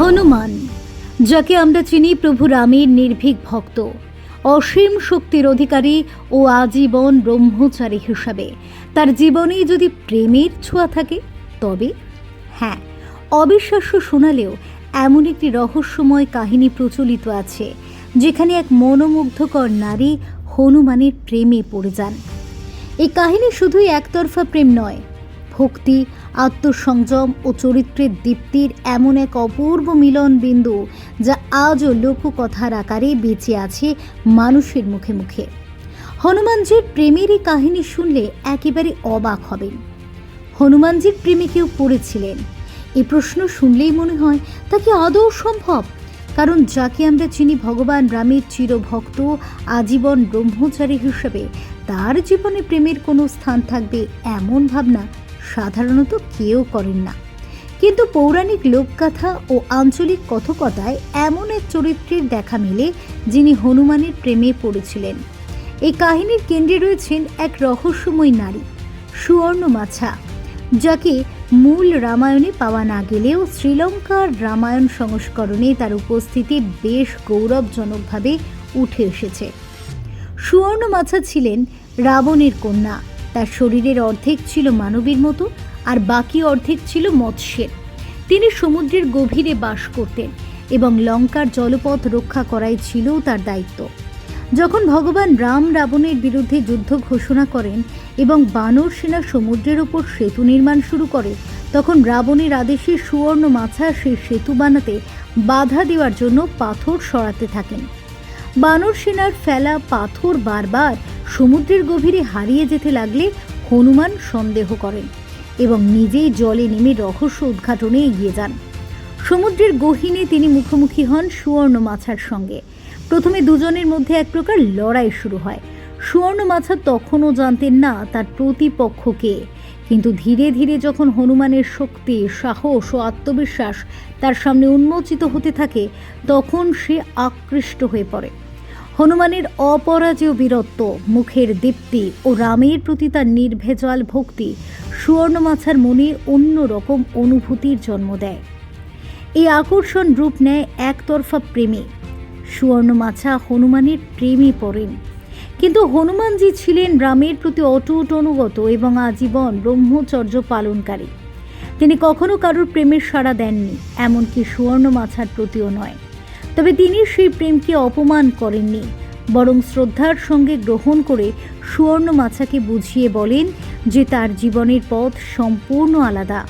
হনুমান, যাকে আমরা চিনি প্রভু রামের নির্ভীক ভক্ত, অসীম শক্তির অধিকারী ও আজীবন ব্রহ্মচারী হিসাবে। তার জীবনেই যদি প্রেমের ছোঁয়া থাকে, তবে? হ্যাঁ অবিশ্বাস্য শোনালেও এমন একটি রহস্যময় কাহিনী প্রচলিত আছে, যেখানে এক মনোমুগ্ধকর নারী হনুমানের প্রেমে পড়ে যান। এই কাহিনী শুধুই একতরফা প্রেম নয় ভক্তি, আত্মসংযম ও চরিত্রের দীপ্তির এমন এক অপূর্ব মিলন বিন্দু যা আজও লোককথার আকারে বেঁচে আছে মানুষের মুখে মুখে। হনুমানজির প্রেমের এই কাহিনী শুনলে একেবারে অবাক হবেন। হনুমানজির প্রেমে কেউ পড়েছিলেন। এই প্রশ্ন শুনলেই মনে হয় তা কি আদৌ সম্ভব? কারণ যাকে আমরা চিনি ভগবান রামের চিরভক্ত, আজীবন ব্রহ্মচারী হিসেবে, তার জীবনে প্রেমের কোনো স্থান থাকবে এমন ভাবনা সাধারণত কেউ করেন না। কিন্তু পৌরাণিক লোকগাথা ও আঞ্চলিক কথকতায় এমন এক চরিত্রের দেখা মেলে, যিনি হনুমানের প্রেমে পড়েছিলেন। এই কাহিনীর কেন্দ্রে রয়েছেন এক রহস্যময় নারী, সুবর্ণ মাছা, যাকে মূল রামায়ণে পাওয়া না গেলেও শ্রীলঙ্কার রামায়ণ সংস্করণে তার উপস্থিতি বেশ গৌরবজনকভাবে উঠে এসেছে। সুবর্ণ মাছা ছিলেন রাবণের কন্যা তার শরীরের অর্ধেক ছিল মানবীর মতো আর বাকি অর্ধেক ছিল মৎস্যের। তিনি সমুদ্রের গভীরে বাস করতেন এবং লঙ্কার জলপথ রক্ষা করাই ছিল তার দায়িত্ব। যখন ভগবান রাম রাবণের বিরুদ্ধে যুদ্ধ ঘোষণা করেন এবং বানর সেনা সমুদ্রের ওপর সেতু নির্মাণ শুরু করে, তখন রাবণের আদেশে সুবর্ণ মাছা সেই সেতু বানাতে বাধা দেওয়ার জন্য পাথর সরাতে থাকেন। বানর সেনার ফেলা পাথর বারবার সমুদ্রের গভীরে হারিয়ে যেতে লাগলে হনুমান সন্দেহ করেন এবং নিজেই জলে নেমে রহস্য উদ্ঘাটনে এগিয়ে যান। সমুদ্রের গহীনে তিনি মুখোমুখি হন সুবর্ণ মাছার সঙ্গে। প্রথমে দুজনের মধ্যে এক প্রকার লড়াই শুরু হয়। সুবর্ণ মাছা তখনও জানতেন না তার প্রতিপক্ষকে, কিন্তু ধীরে ধীরে যখন হনুমানের শক্তি, সাহস ও আত্মবিশ্বাস তার সামনে উন্মোচিত হতে থাকে, তখন সে আকৃষ্ট হয়ে পড়ে। হনুমানের অপরাজেয় বীরত্ব, মুখের দীপ্তি ও রামের প্রতি তার নির্ভেজাল ভক্তি সুবর্ণমাছার মনে অন্য রকম অনুভূতির জন্ম দেয়। এই আকর্ষণ রূপ নেয় একতরফা প্রেমে। সুবর্ণমাছা হনুমানের প্রেমে পড়েন। কিন্তু হনুমানজি ছিলেন রামের প্রতি অটুট অনুগত এবং আজীবন ব্রহ্মচর্য পালনকারী। তিনি কখনো কারোর প্রেমের সাড়া দেননি, এমনকি সুবর্ণ মাছার প্রতিও নয়। তবে তিনি সেই প্রেমকে অপমান করেননি, বরং শ্রদ্ধার সঙ্গে গ্রহণ করে সুবর্ণ মাছাকে বুঝিয়ে বলেন যে তার জীবনের পথ সম্পূর্ণ আলাদা।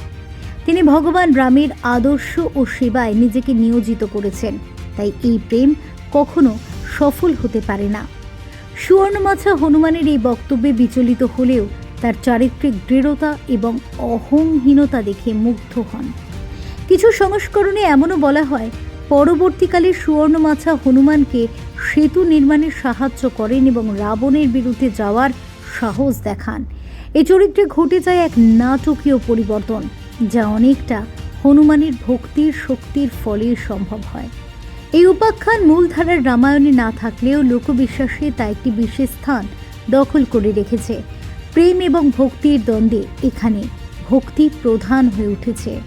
তিনি ভগবান রামের আদর্শ ও সেবায় নিজেকে নিয়োজিত করেছেন, তাই এই প্রেম কখনো সফল হতে পারে না। সুবর্ণমাছা হনুমানের এই বক্তব্যে বিচলিত হলেও তার চারিত্রিক দৃঢ়তা এবং অহংহীনতা দেখে মুগ্ধ হন। কিছু সংস্করণে এমনও বলা হয় পরবর্তীকালে সুবর্ণমাছা হনুমানকে সেতু নির্মাণে সাহায্য করেন এবং রাবণের বিরুদ্ধে যাওয়ার সাহস দেখান। এ চরিত্রে ঘটে যায় এক নাটকীয় পরিবর্তন, যা অনেকটা হনুমানের ভক্তির শক্তির ফলে সম্ভব হয়। এই উপাখ্যান মূলধারার রামায়ণে না থাকলেও লোকবিশ্বাসে তা একটি বিশেষ স্থান দখল করে রেখেছে। প্রেম এবং ভক্তির দ্বন্দ্বে এখানে ভক্তি প্রধান হয়ে উঠেছে।